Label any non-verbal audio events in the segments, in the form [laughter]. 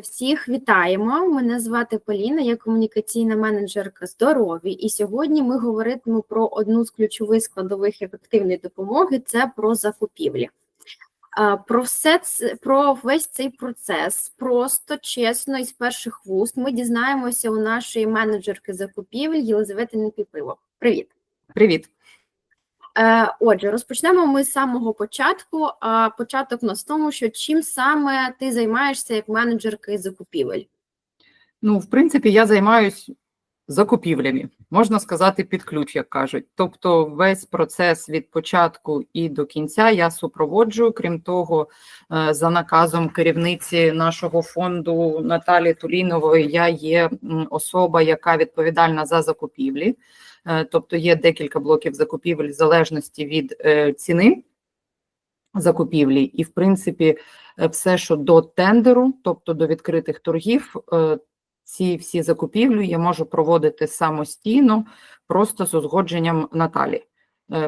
Всіх вітаємо. Мене звати Поліна, я комунікаційна менеджерка здоров'я. І сьогодні ми говоритимемо про одну з ключових складових ефективної допомоги це про закупівлі. Про все це про весь цей процес просто, чесно і з перших вуст ми дізнаємося у нашої менеджерки закупівель Єлизавети Непіпило. Привіт. Привіт. Е, Отже, розпочнемо ми з самого початку. Початок у нас в тому, що чим саме ти займаєшся як менеджерка із закупівель? Ну, в принципі, я займаюсь закупівлями, можна сказати, під ключ, як кажуть. Тобто, весь процес від початку і до кінця я супроводжую. Крім того, е, за наказом керівниці нашого фонду Наталі Тулінової, я є особа, яка відповідальна за закупівлі. Е, Тобто є декілька блоків закупівель в залежності від е, ціни закупівлі, і в принципі, е, все, що до тендеру, тобто до відкритих торгів, ці всі закупівлі я можу проводити самостійно, просто з узгодженням Наталі.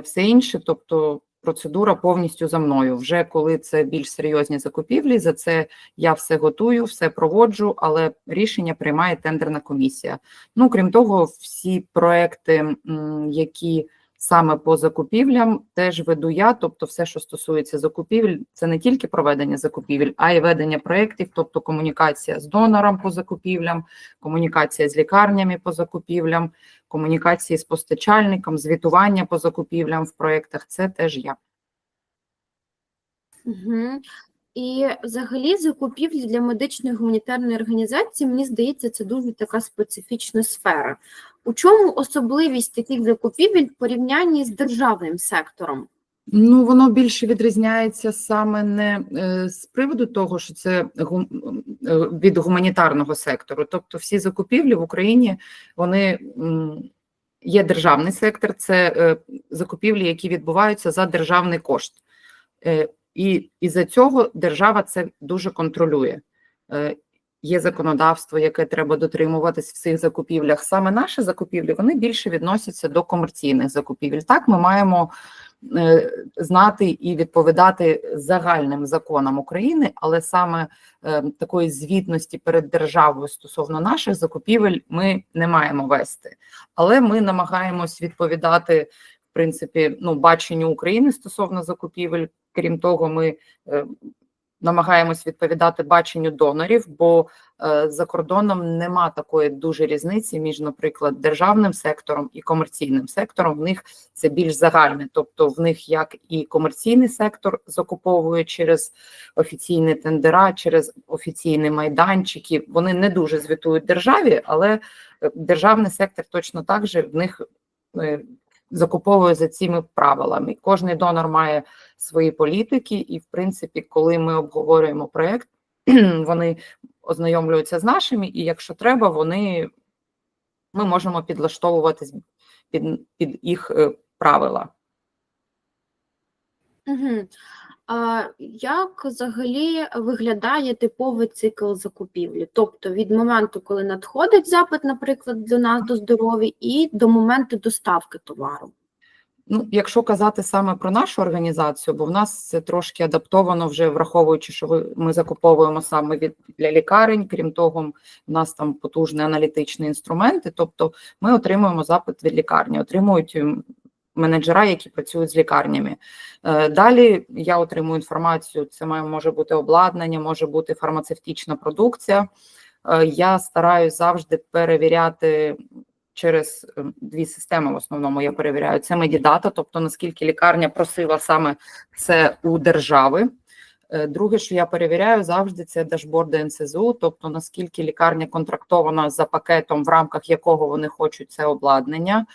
Все інше, тобто процедура повністю за мною. Вже коли це більш серйозні закупівлі, за це я все готую, все проводжу, але рішення приймає тендерна комісія. Ну, крім того, всі проекти, які саме по закупівлям, теж веду я. Тобто, все, що стосується закупівель, це не тільки проведення закупівель, а й ведення проєктів, тобто комунікація з донором по закупівлям, комунікація з лікарнями по закупівлям, комунікації з постачальником, звітування по закупівлям в проєктах. Це теж я. Угу. І взагалі закупівлі для медичної гуманітарної організації, мені здається, це дуже така специфічна сфера. У чому особливість таких закупівель в порівнянні з державним сектором? Ну, воно більше відрізняється саме не е, з приводу того, що це е, від гуманітарного сектору. Тобто, всі закупівлі в Україні вони є державний сектор, це е, закупівлі, які відбуваються за державний кошт. Е, І із-за цього держава це дуже контролює. Є законодавство, яке треба дотримуватись в цих закупівлях. Саме наші закупівлі вони більше відносяться до комерційних закупівель. Так, ми маємо е, знати і відповідати загальним законам України, але саме е, такої звітності перед державою стосовно наших закупівель ми не маємо вести. Але ми намагаємось відповідати в принципі ну баченню України стосовно закупівель. Крім того, ми е, намагаємось відповідати баченню донорів, бо е, за кордоном нема такої дуже різниці між, наприклад, державним сектором і комерційним сектором. В них це більш загальне, тобто в них як і комерційний сектор закуповує через офіційні тендера, через офіційні майданчики. Вони не дуже звітують державі, але е, державний сектор точно так же в них. Закуповує за цими правилами. Кожний донор має свої політики, і, в принципі, коли ми обговорюємо проєкт, [clears throat] вони ознайомлюються з нашими, і якщо треба, вони ми можемо підлаштовуватись під, під їх е, правила. Угу. Як взагалі виглядає типовий цикл закупівлі? Тобто від моменту, коли надходить запит, наприклад, до нас до здоров'я, і до моменту доставки товару? Ну, якщо казати саме про нашу організацію, бо в нас це трошки адаптовано, вже враховуючи, що ми закуповуємо саме від для лікарень. Крім того, в нас там потужні аналітичні інструменти. Тобто, ми отримуємо запит від лікарні, отримують менеджера, які працюють з лікарнями. Е, Далі я отримую інформацію. Це має може бути обладнання, може бути фармацевтична продукція. Е, Я стараюсь завжди перевіряти через е, дві системи. В основному я перевіряю це медідата, тобто наскільки лікарня просила саме це у держави. Е, Друге, що я перевіряю завжди, це дашборди НСЗУ, тобто наскільки лікарня контрактована за пакетом, в рамках якого вони хочуть це обладнання.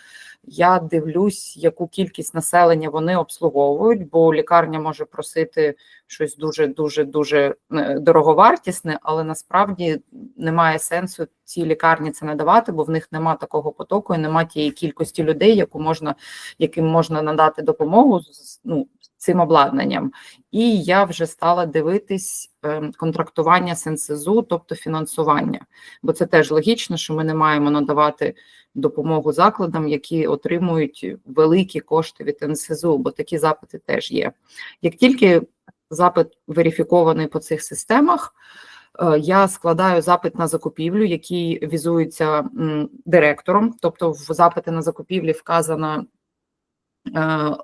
Я дивлюсь, яку кількість населення вони обслуговують, бо лікарня може просити щось дуже дуже дуже е, дороговартісне, але насправді немає сенсу цій лікарні це надавати, бо в них нема такого потоку і нема тієї кількості людей, яку можна, яким можна надати допомогу ну, цим обладнанням. І я вже стала дивитись е, контрактування з НСЗУ, тобто фінансування, бо це теж логічно, що ми не маємо надавати допомогу закладам, які отримують великі кошти від НСЗУ, бо такі запити теж є. Як тільки запит верифікований по цих системах, е, я складаю запит на закупівлю, який візується директором. Тобто, в запиті на закупівлі вказана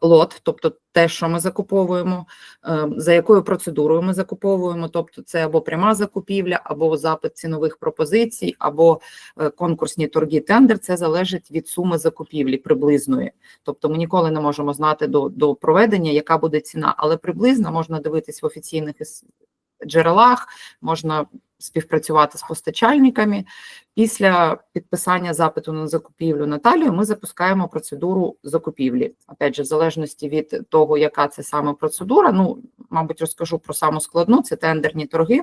лот, тобто те, що ми закуповуємо, е, за якою процедурою ми закуповуємо. Тобто, це або пряма закупівля, або запит цінових пропозицій, або е, конкурсні торги тендер. Це залежить від суми закупівлі приблизної. Тобто, ми ніколи не можемо знати до, до проведення, яка буде ціна, але приблизно можна дивитись в офіційних джерелах, можна співпрацювати з постачальниками. Після підписання запиту на закупівлю Наталію ми запускаємо процедуру закупівлі. Опять же, в залежності від того, яка це саме процедура. Ну, мабуть, розкажу про саму складну, це тендерні торги.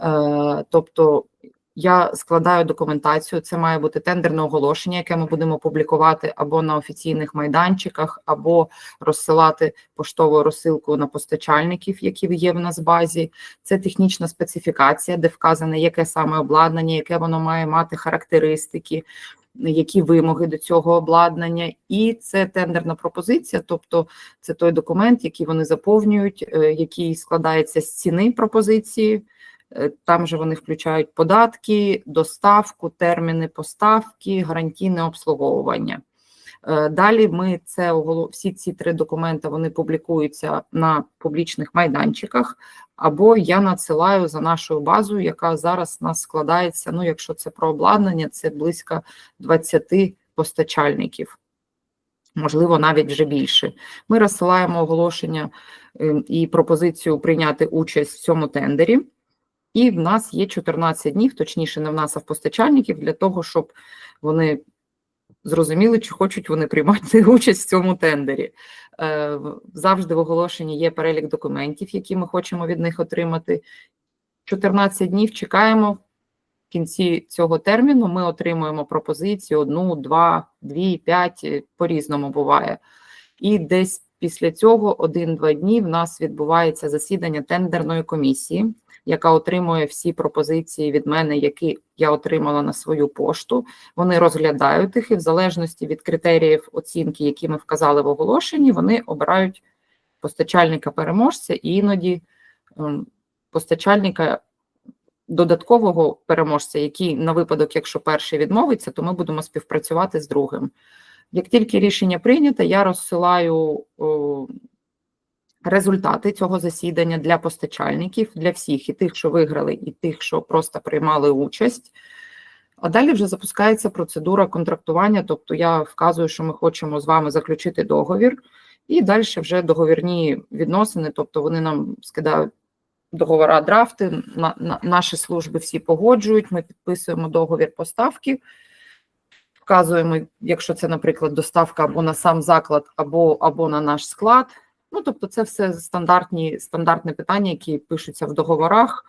Е, тобто я складаю документацію. Це має бути тендерне оголошення, яке ми будемо публікувати або на офіційних майданчиках, або розсилати поштовою розсилкою на постачальників, які є в нас в базі. Це технічна специфікація, де вказане, яке саме обладнання, яке воно має мати характеристики, які вимоги до цього обладнання, і це тендерна пропозиція, тобто це той документ, який вони заповнюють, е, який складається з ціни пропозиції. Е, Там же вони включають податки, доставку, терміни поставки, гарантійне обслуговування. Е, Далі ми це всі ці три документи вони публікуються на публічних майданчиках, або я надсилаю за нашою базою, яка зараз нас складається. Ну, якщо це про обладнання, це близько 20 постачальників, можливо, навіть вже більше. Ми розсилаємо оголошення е, і пропозицію прийняти участь в цьому тендері. І в нас є 14 днів, точніше, не в нас, а в постачальників, для того, щоб вони зрозуміли, чи хочуть вони приймати [laughs] участь в цьому тендері. Е, Завжди в оголошенні є перелік документів, які ми хочемо від них отримати. 14 днів чекаємо. В кінці цього терміну ми отримуємо пропозицію одну, два, дві, п'ять, е, по-різному буває. І десь після цього один-два дні в нас відбувається засідання тендерної комісії, яка отримує всі пропозиції від мене, які я отримала на свою пошту. Вони розглядають їх і в залежності від критеріїв оцінки, які ми вказали в оголошенні, вони обирають постачальника-переможця і іноді ем, постачальника додаткового переможця, який на випадок, якщо перший відмовиться, то ми будемо співпрацювати з другим. Як тільки рішення прийнято, я розсилаю результати цього засідання для постачальників, для всіх, і тих, що виграли, і тих, що просто приймали участь. А далі вже запускається процедура контрактування, тобто я вказую, що ми хочемо з вами заключити договір, і далі вже договірні відносини, тобто вони нам скидають договора драфти, на, на, наші служби всі погоджують, ми підписуємо договір поставки, вказуємо, якщо це, наприклад, доставка або на сам заклад, або, або на наш склад. Ну, тобто, це все стандартні, стандартні питання, які пишуться в договорах,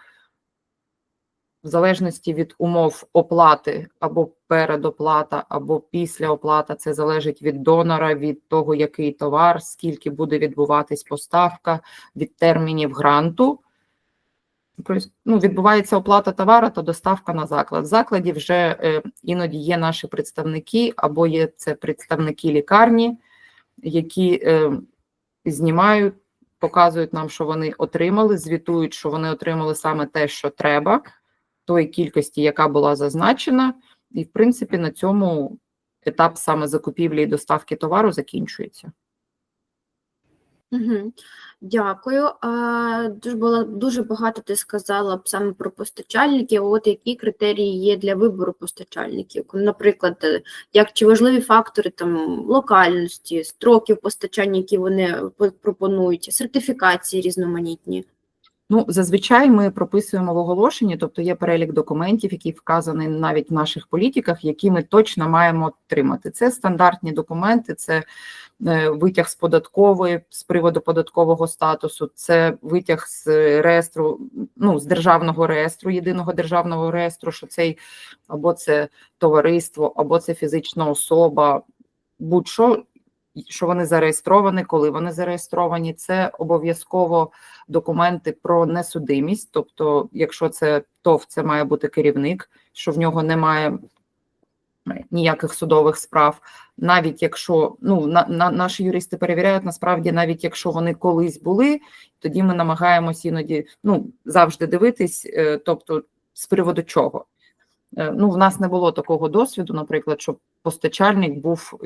в залежності від умов оплати або передоплата, або після оплата. Це залежить від донора, від того, який товар, скільки буде відбуватись поставка, від термінів гранту. Тобто, Ну, відбувається оплата товару та доставка на заклад. В закладі вже е, іноді є наші представники, або є це представники лікарні, які е, знімають, показують нам, що вони отримали, звітують, що вони отримали саме те, що треба, тої кількості, яка була зазначена, і в принципі на цьому етап саме закупівлі і доставки товару закінчується. Угу. Дякую. А, дуже було дуже багато ти сказала б саме про постачальників. От які критерії є для вибору постачальників? Наприклад, е, як чи важливі фактори там локальності, строків постачання, які вони по- пропонують, сертифікації різноманітні. Ну, зазвичай ми прописуємо в оголошенні, тобто є перелік документів, який вказаний навіть в наших політиках, які ми точно маємо отримати. Це стандартні документи, це е, витяг з податкової з приводу податкового статусу, це витяг з реєстру, ну з державного реєстру, єдиного державного реєстру, що цей або це товариство, або це фізична особа, будь-що. Що вони зареєстровані, коли вони зареєстровані, це обов'язково документи про несудимість. Тобто, якщо це ТОВ, це має бути керівник, що в нього немає ніяких судових справ, навіть якщо ну на, на наші юристи перевіряють, насправді, навіть якщо вони колись були, тоді ми намагаємося іноді ну завжди дивитись, е, тобто з приводу чого. Е, Ну, в нас не було такого досвіду, наприклад, щоб постачальник був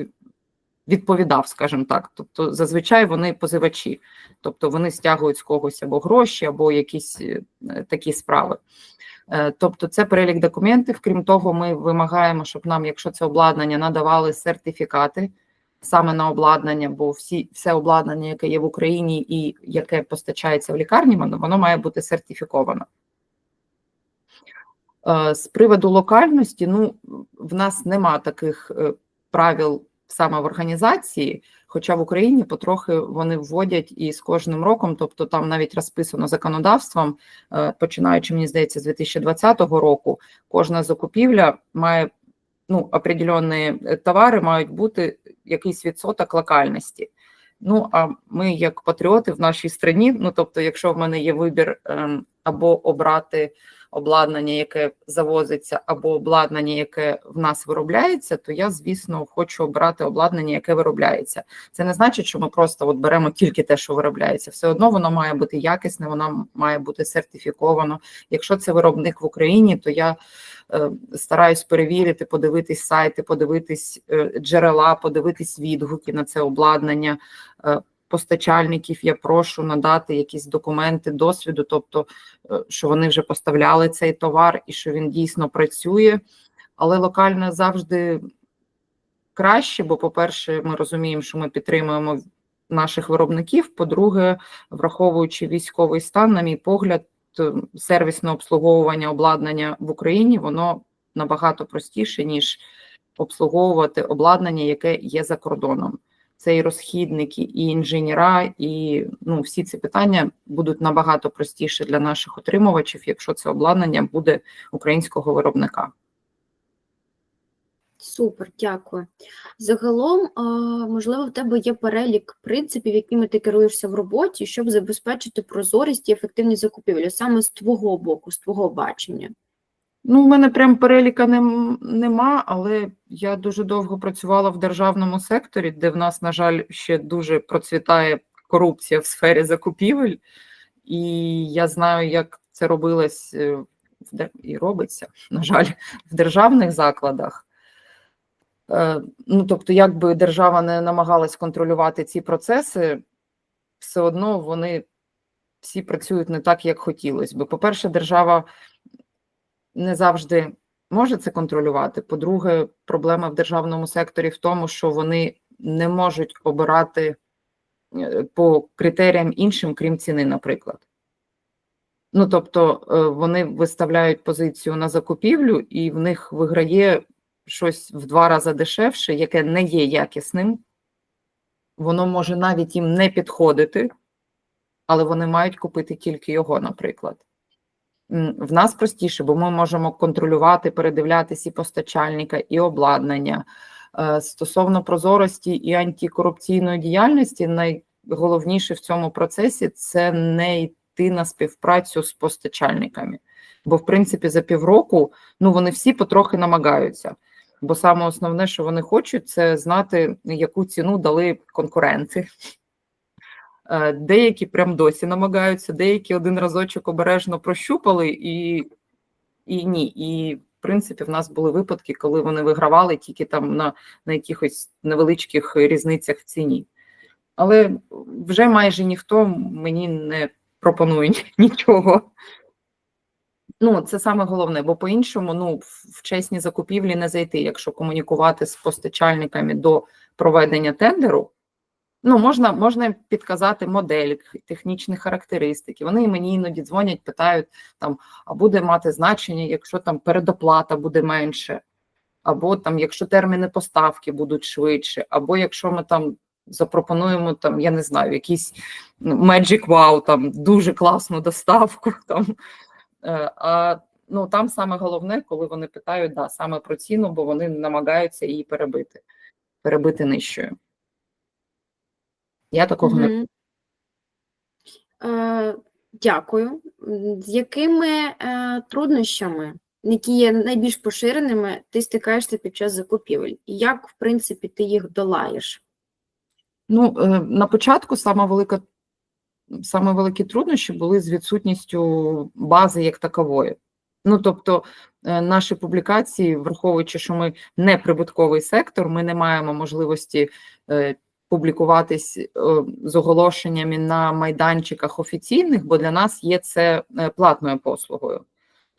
відповідав, скажімо так. Тобто, зазвичай вони позивачі, тобто вони стягують з когось або гроші, або якісь е, такі справи. Е, Тобто, це перелік документів. Крім того, ми вимагаємо, щоб нам, якщо це обладнання, надавали сертифікати саме на обладнання, бо всі все обладнання, яке є в Україні і яке постачається в лікарні, воно, воно має бути сертифіковано. Е, З приводу локальності, ну в нас нема таких правил саме в організації, хоча в Україні потрохи вони вводять і з кожним роком, тобто там навіть розписано законодавством, е, починаючи, мені здається, з 2020 року, кожна закупівля має ну, определенні товари мають бути якийсь відсоток локальності. Ну, а ми, як патріоти в нашій страні, ну тобто, якщо в мене є вибір ем, або обрати обладнання, яке завозиться, або обладнання, яке в нас виробляється, то я, звісно, хочу обрати обладнання, яке виробляється. Це не значить, що ми просто от беремо тільки те, що виробляється. Все одно воно має бути якісне, воно має бути сертифіковано. Якщо це виробник в Україні, то я е, стараюсь перевірити, подивитись сайти, подивитись е, джерела, подивитись відгуки на це обладнання. Е, Постачальників я прошу надати якісь документи досвіду, тобто, е, що вони вже поставляли цей товар і що він дійсно працює. Але локально завжди краще, бо, по-перше, ми розуміємо, що ми підтримуємо наших виробників. По-друге, враховуючи військовий стан, на мій погляд, е, сервісне обслуговування обладнання в Україні воно набагато простіше, ніж обслуговувати обладнання, яке є за кордоном. Це і розхідники, і інженера, і ну, всі ці питання будуть набагато простіше для наших отримувачів, якщо це обладнання буде українського виробника. Супер, дякую. Загалом, можливо, в тебе є перелік принципів, якими ти керуєшся в роботі, щоб забезпечити прозорість і ефективність закупівлі, саме з твого боку, з твого бачення. Ну, в мене прям переліка нем, нема, але я дуже довго працювала в державному секторі, де в нас, на жаль, ще дуже процвітає корупція в сфері закупівель, і я знаю, як це робилось е, і робиться, на жаль, в державних закладах. Е, Ну, тобто, як би держава не намагалась контролювати ці процеси, все одно вони всі працюють не так, як хотілося би. По-перше, держава не завжди може це контролювати. По-друге, проблема в державному секторі в тому, що вони не можуть обирати е, по критеріям іншим, крім ціни, наприклад. Ну, тобто, е, вони виставляють позицію на закупівлю, і в них виграє щось в два рази дешевше, яке не є якісним. Воно може навіть їм не підходити, але вони мають купити тільки його, наприклад. В нас простіше, бо ми можемо контролювати, передивлятися і постачальника, і обладнання. Е, Стосовно прозорості і антикорупційної діяльності, найголовніше в цьому процесі це не йти на співпрацю з постачальниками. Бо, в принципі, за півроку ну, вони всі потрохи намагаються. Бо саме основне, що вони хочуть, це знати, яку ціну дали конкуренти. Е, Деякі прям досі намагаються, деякі один разочок обережно прощупали, і, і ні. І, в принципі, в нас були випадки, коли вони вигравали тільки там на, на якихось невеличких різницях в ціні. Але вже майже ніхто мені не пропонує [laughs] нічого. Ну, це саме головне, бо по-іншому, ну, в в чесні закупівлі не зайти, якщо комунікувати з постачальниками до проведення тендеру. Ну, можна, можна підказати модель, технічні характеристики. Вони мені іноді дзвонять, питають, там, а буде мати значення, якщо там передоплата буде менше, або там, якщо терміни поставки будуть швидше, або якщо ми там запропонуємо там, я не знаю, якийсь ну, Magic Wow, там дуже класну доставку. [laughs] Там. Е, А ну, там саме головне, коли вони питають да, саме про ціну, бо вони намагаються її перебити, перебити нижчою. Я такого не Мгм. Е, Дякую. М, З якими е, труднощами які є найбільш поширеними, ти стикаєшся під час закупівель? І як, в принципі, ти їх долаєш? Ну, е, на початку сама велика, саме великі труднощі були з відсутністю бази як такової. Ну, тобто, е, наші публікації, враховуючи, що ми не прибутковий сектор, ми не маємо можливості е, публікуватись е, з оголошеннями на майданчиках офіційних, бо для нас є це е, платною послугою.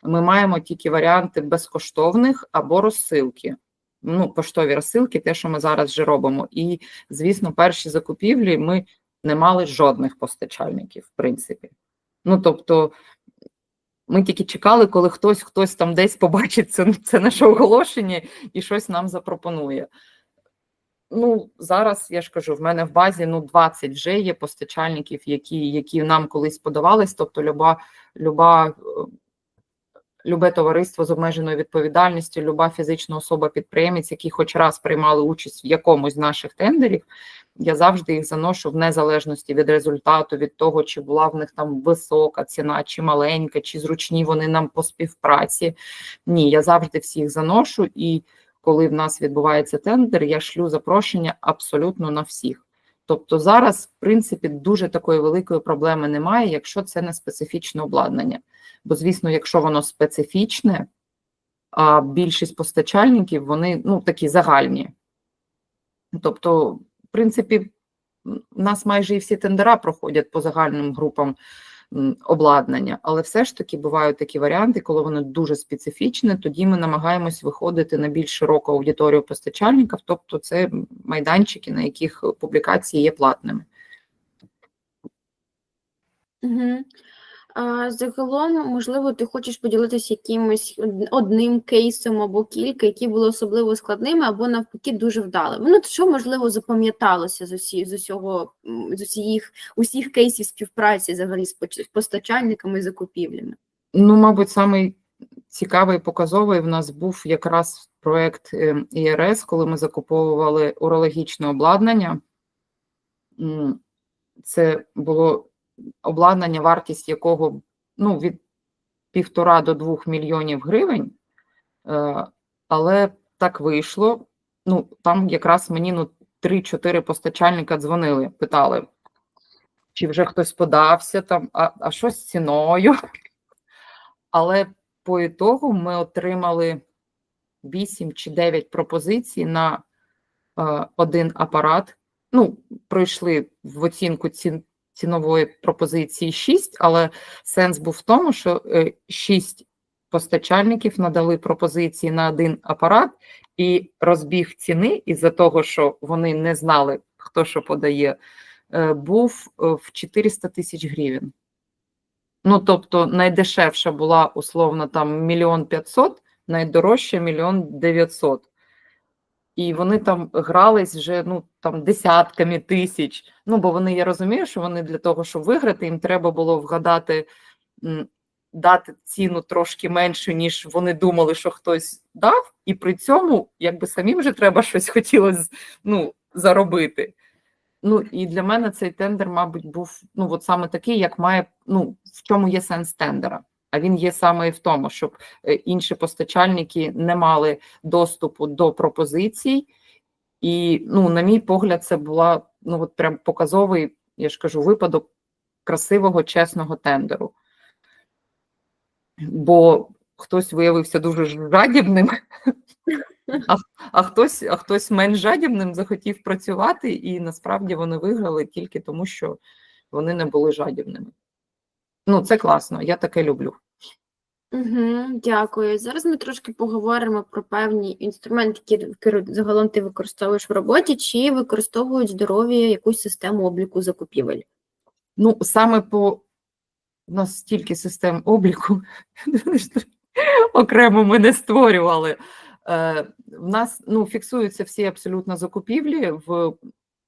Ми маємо тільки варіанти безкоштовних або розсилки. Ну, поштові розсилки, те, що ми зараз вже робимо. І, звісно, перші закупівлі ми не мали жодних постачальників, в принципі. Ну, тобто, ми тільки чекали, коли хтось хтось там десь побачить це, це наше оголошення і щось нам запропонує. Ну, зараз я ж кажу, в мене в базі ну 20 вже є постачальників, які, які нам колись подавались. Тобто, люба, люба, е, любе товариство з обмеженою відповідальністю, люба фізична особа-підприємець, які хоч раз приймали участь в якомусь з наших тендерів, я завжди їх заношу в незалежності від результату, від того, чи була в них там висока ціна, чи маленька, чи зручні вони нам по співпраці. Ні, я завжди всіх заношу, і коли в нас відбувається тендер, я шлю запрошення абсолютно на всіх. Тобто зараз, в принципі, дуже такої великої проблеми немає, якщо це не специфічне обладнання. Бо, звісно, якщо воно специфічне, а більшість постачальників вони ну такі загальні. Тобто, в принципі, у нас майже і всі тендера проходять по загальним групам обладнання, але все ж таки бувають такі варіанти, коли воно дуже специфічне, тоді ми намагаємось виходити на більш широку аудиторію постачальників, тобто це майданчики, на яких публікації є платними. Угу. Загалом, можливо, ти хочеш поділитися якимось одним кейсом або кілька, які були особливо складними, або навпаки дуже вдалими. Ну, що можливо запам'яталося з усі, з усього з усіх усіх кейсів співпраці взагалі з постачальниками і закупівлями? Ну, мабуть, самий цікавий показовий в нас був якраз проект е, ІРС, коли ми закуповували урологічне обладнання. Це було обладнання, вартість якого ну, від півтора до двох мільйонів гривень. Е, Але так вийшло. Ну, там якраз мені ну, 3-4 постачальника дзвонили, питали, чи вже хтось подався там, а, а що з ціною? Але по ітогу ми отримали 8 чи 9 пропозицій на е, один апарат. Ну, пройшли в оцінку цін, цінової пропозиції 6, але сенс був в тому, що е, 6 постачальників надали пропозиції на один апарат, і розбіг ціни із-за того, що вони не знали, хто що подає, е, був е, в 400 тисяч гривень. Ну, тобто, найдешевша була условно там мільйон п'ятсот, найдорожча мільйон дев'ятсот. І вони там грались вже ну там десятками тисяч. Ну, бо вони, я розумію, що вони для того, щоб виграти, їм треба було вгадати, дати ціну трошки меншу, ніж вони думали, що хтось дав, і при цьому, якби самим вже треба щось хотілося ну, заробити. Ну і для мене цей тендер, мабуть, був ну от саме такий, як має ну в чому є сенс тендера. А він є саме і в тому, щоб е, інші постачальники не мали доступу до пропозицій. І, ну, на мій погляд, це була ну от прям показовий, я ж кажу, випадок красивого, чесного тендеру. Бо хтось виявився дуже жадібним, а, а, хтось, а хтось менш жадібним захотів працювати, і насправді вони виграли тільки тому, що вони не були жадібними. Ну, це класно, я таке люблю. Угу, дякую. Зараз ми трошки поговоримо про певні інструменти, які загалом ти використовуєш в роботі, чи використовують здорові якусь систему обліку закупівель. Ну, саме по у нас стільки систем обліку [laughs] окремо ми не створювали. Е, в нас ну, фіксуються всі абсолютно закупівлі, в,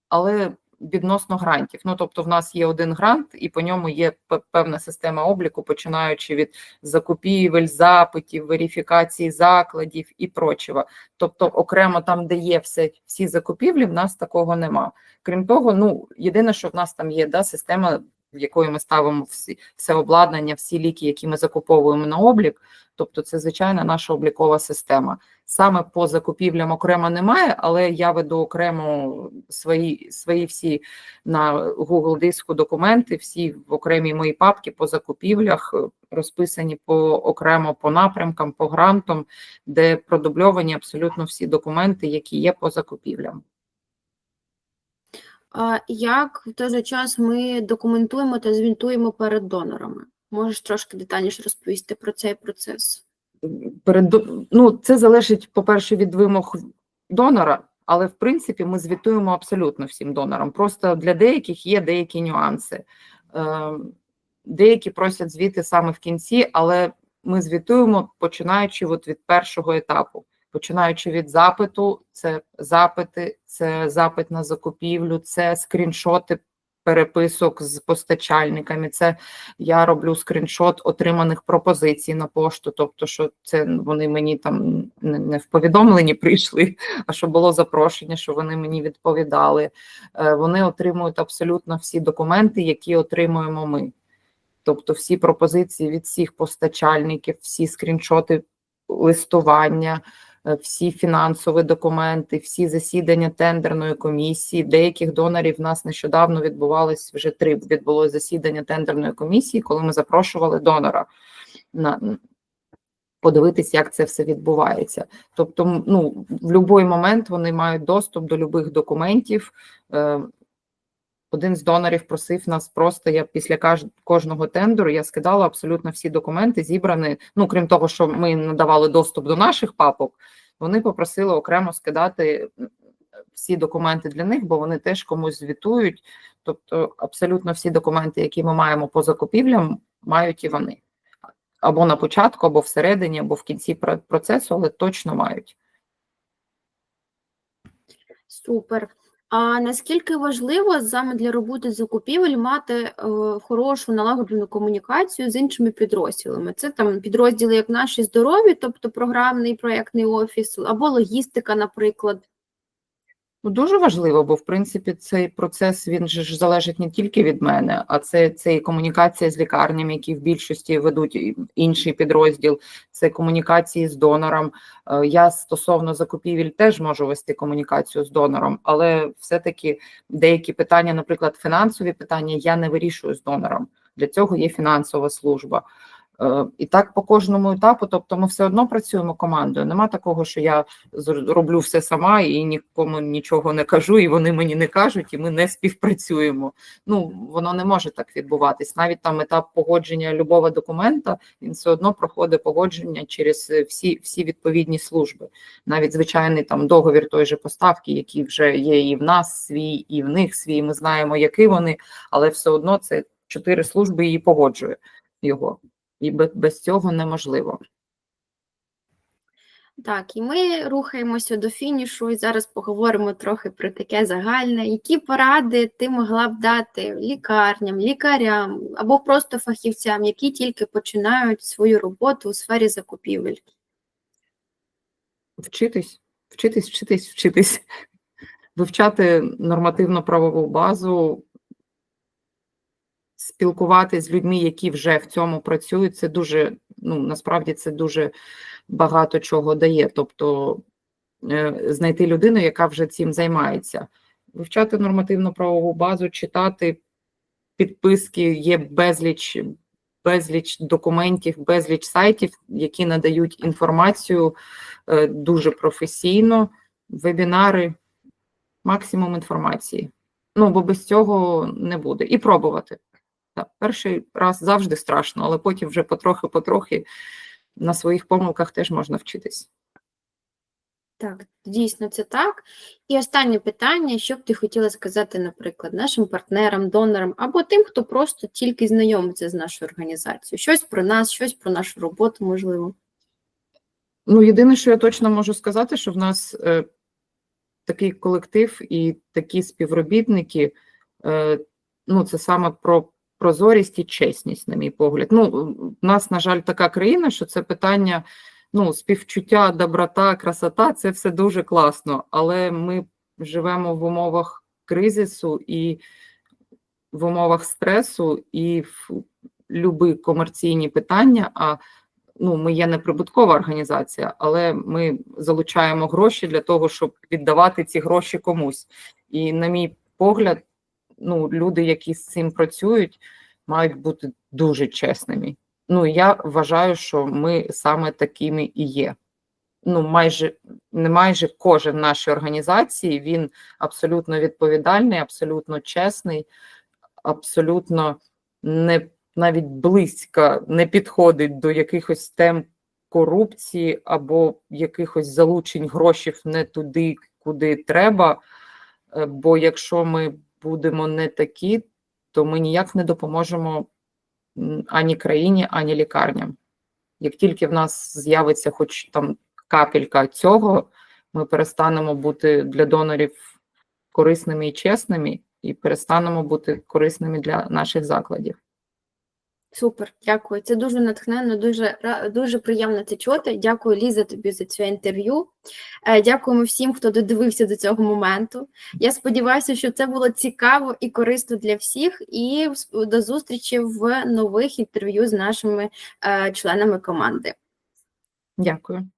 але відносно грантів. Ну, тобто, в нас є один грант, і по ньому є певна система обліку, починаючи від закупівель, запитів, верифікації закладів і прочого. Тобто, окремо там, де є все, всі закупівлі, в нас такого нема. Крім того, ну єдине, що в нас там є да, система в якої ми ставимо всі все обладнання, всі ліки, які ми закуповуємо на облік. Тобто, це звичайна наша облікова система. Саме по закупівлям окремо немає, але я веду окремо свої свої всі на Google диску документи, всі в окремій моїй папці по закупівлях розписані по окремо по напрямкам, по грантам, де продубльовані абсолютно всі документи, які є по закупівлям. Як в той же час ми документуємо та звітуємо перед донорами? Можеш трошки детальніше розповісти про цей процес? перед ну, це залежить, по-перше, від вимог донора, але в принципі ми звітуємо абсолютно всім донорам. Просто для деяких є деякі нюанси. Е, Деякі просять звіти саме в кінці, але ми звітуємо починаючи от від першого етапу. Починаючи від запиту, це запити, це запит на закупівлю, це скріншоти переписок з постачальниками. Це я роблю скріншот отриманих пропозицій на пошту, тобто, що це вони мені там не в повідомленні прийшли, а що було запрошення, що вони мені відповідали. Е, Вони отримують абсолютно всі документи, які отримуємо ми. Тобто, всі пропозиції від всіх постачальників, всі скріншоти листування. Е, Всі фінансові документи, всі засідання тендерної комісії. Деяких донорів в нас нещодавно відбувалось вже три Відбулося засідання тендерної комісії, коли ми запрошували донора на подивитись, як це все відбувається. Тобто, ну, в будь-який момент вони мають доступ до будь-яких документів. Один з донорів просив нас просто. Я після кожного тендеру я скидала абсолютно всі документи, зібрані. Ну крім того, що ми надавали доступ до наших папок, вони попросили окремо скидати всі документи для них, бо вони теж комусь звітують. Тобто, абсолютно всі документи, які ми маємо по закупівлям, мають і вони або на початку, або всередині, або в кінці про- процесу, але точно мають. Супер. А наскільки важливо саме для роботи закупівель мати е, хорошу налагоджену комунікацію з іншими підрозділами? Це там підрозділи, як наші здорові, тобто програмний проєктний офіс, або логістика, наприклад. Ну, дуже важливо, бо в принципі цей процес він же ж залежить не тільки від мене, а це, це і комунікація з лікарнями, які в більшості ведуть інший підрозділ, це комунікації з донором. Е, Я стосовно закупівель теж можу вести комунікацію з донором, але все-таки деякі питання, наприклад, фінансові питання, я не вирішую з донором. Для цього є фінансова служба. Е, І так по кожному етапу, тобто ми все одно працюємо командою. Нема такого, що я роблю все сама і нікому нічого не кажу, і вони мені не кажуть, і ми не співпрацюємо. Ну воно не може так відбуватись. Навіть там етап погодження любого документа він все одно проходить погодження через е, всі, всі відповідні служби. Навіть звичайний там договір той же поставки, який вже є і в нас свій, і в них свій. Ми знаємо, які вони, але все одно це чотири служби і погоджує його. І без цього неможливо. Так, і ми рухаємося до фінішу, і зараз поговоримо трохи про таке загальне. Які поради ти могла б дати лікарням, лікарям або просто фахівцям, які тільки починають свою роботу у сфері закупівель? Вчитись, вчитись, вчитись, вчитись, вивчати нормативно-правову базу, спілкуватися з людьми, які вже в цьому працюють. Це дуже, ну насправді це дуже багато чого дає. Тобто е, знайти людину, яка вже цим займається, вивчати нормативно-правову базу, читати підписки, є безліч. Безліч документів, безліч сайтів, які надають інформацію е, дуже професійно, вебінари, максимум інформації. Ну, бо без цього не буде. І пробувати. Перший раз завжди страшно, але потім вже потрохи-потрохи на своїх помилках теж можна вчитись. Так, дійсно це так. І останнє питання: що б ти хотіла сказати, наприклад, нашим партнерам, донорам або тим, хто просто тільки знайомиться з нашою організацією? Щось про нас, щось про нашу роботу, можливо. Ну, єдине, що я точно можу сказати, що в нас е, такий колектив і такі співробітники, е, ну, це саме про прозорість і чесність, на мій погляд. Ну, в нас, на жаль, така країна, що це питання ну, співчуття, доброта, красота це все дуже класно, але ми живемо в умовах кризису і в умовах стресу і в любі комерційні питання. А ну, ми є неприбуткова організація, але ми залучаємо гроші для того, щоб віддавати ці гроші комусь. І, на мій погляд, ну, люди, які з цим працюють, мають бути дуже чесними. Ну, я вважаю, що ми саме такими і є. Ну, майже не майже кожен нашій організації він абсолютно відповідальний, абсолютно чесний, абсолютно не навіть близько не підходить до якихось тем корупції або якихось залучень грошей не туди, куди треба. Е, Бо якщо ми будемо не такі, то ми ніяк не допоможемо ані країні, ані лікарням. Як тільки в нас з'явиться хоч там капелька цього, ми перестанемо бути для донорів корисними і чесними, і перестанемо бути корисними для наших закладів. Супер, дякую. Це дуже натхненно, дуже дуже приємно це чути. Дякую, Ліза, тобі за це інтерв'ю. Е, Дякуємо всім, хто додивився до цього моменту. Я сподіваюся, що це було цікаво і корисно для всіх. І до зустрічі в нових інтерв'ю з нашими е, членами команди. Дякую.